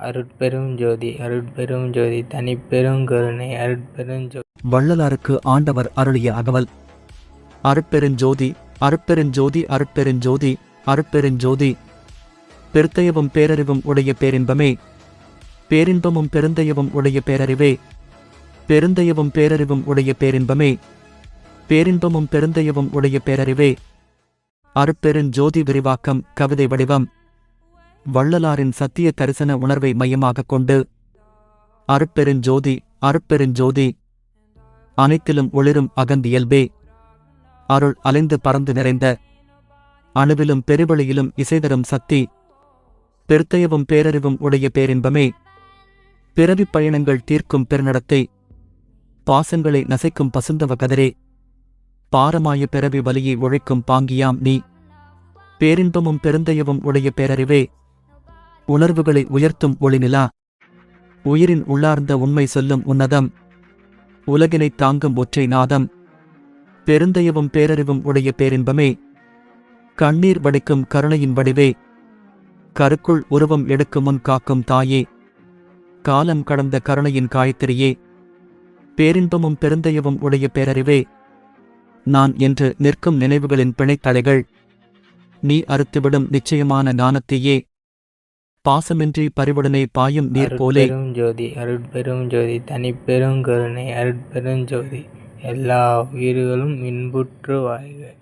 அருட்பெரும் ஜோதி அருட்பெரும் ஜோதி தனிப்பெரும் கருணை அருட்பெரும் ஜோதி வள்ளலாருக்கு ஆண்டவர் அருளிய அகவல். அருட்பெருஞ்சோதி அருட்பெருஞ்சோதி அருட்பெருஞ்சோதி அருட்பெருஞ்சோதி பெருத்தயவும் பேரறிவும் உடைய பேரின்பமே. பேரின்பமும் பெருந்தயவும் உடைய பேரறிவே. பெருந்தயவும் பேரறிவும் உடைய பேரின்பமே. பேரின்பமும் பெருந்தயவும் உடைய பேரறிவே. அருட்பெருஞ்சோதி விரிவாக்கம் கவிதை வடிவம். வள்ளலாரின் சத்திய தரிசன உணர்வை மையமாகக் கொண்டு அருட்பெருஞ்சோதி அருட்பெருஞ்சோதி அனைத்திலும் ஒளிரும் அகந்தியல்பே அருள் அலைந்து பறந்து நிறைந்த அணுவிலும் பெருவெளியிலும் இசைதரும் சக்தி. பெருத்தயவும் பேரறிவும் உடைய பேரின்பமே. பிறவிப் பயணங்கள் தீர்க்கும் பெருநடத்தை. பாசங்களை நசைக்கும் பசுந்தவ கதரே. பாரமாய பிறவி வலியை உழைக்கும் பாங்கியாம் நீ. பேரின்பமும் பெருந்தயவும் உடைய பேரறிவே. உணர்வுகளை உயர்த்தும் ஒளிநிலா உயிரின் உள்ளார்ந்த உண்மை சொல்லும் உன்னதம். உலகினைத் தாங்கும் ஒற்றை நாதம். பெருந்தயவும் பேரறிவும் உடைய பேரின்பமே. கண்ணீர் வடிக்கும் கருணையின் வடிவே. கருக்குள் உருவம் எடுக்கும் முன் காக்கும் தாயே. காலம் கடந்த கருணையின் காயத்திரியே. பேரின்பமும் பெருந்தயவும் உடைய பேரறிவே. நான் என்று நிற்கும் நினைவுகளின் பிணைத்தலைகள். நீ அறுத்துவிடும் நிச்சயமான ஞானத்தையே. பாசமின்றி பரிவுடனே பாயும் நீர் போலே. ஜோதி அருட்பெரும் ஜோதி தனிப்பெரும் கருணை அருட்பெரும் ஜோதி. எல்லா உயிர்களும் இன்புற்று வாழ்க.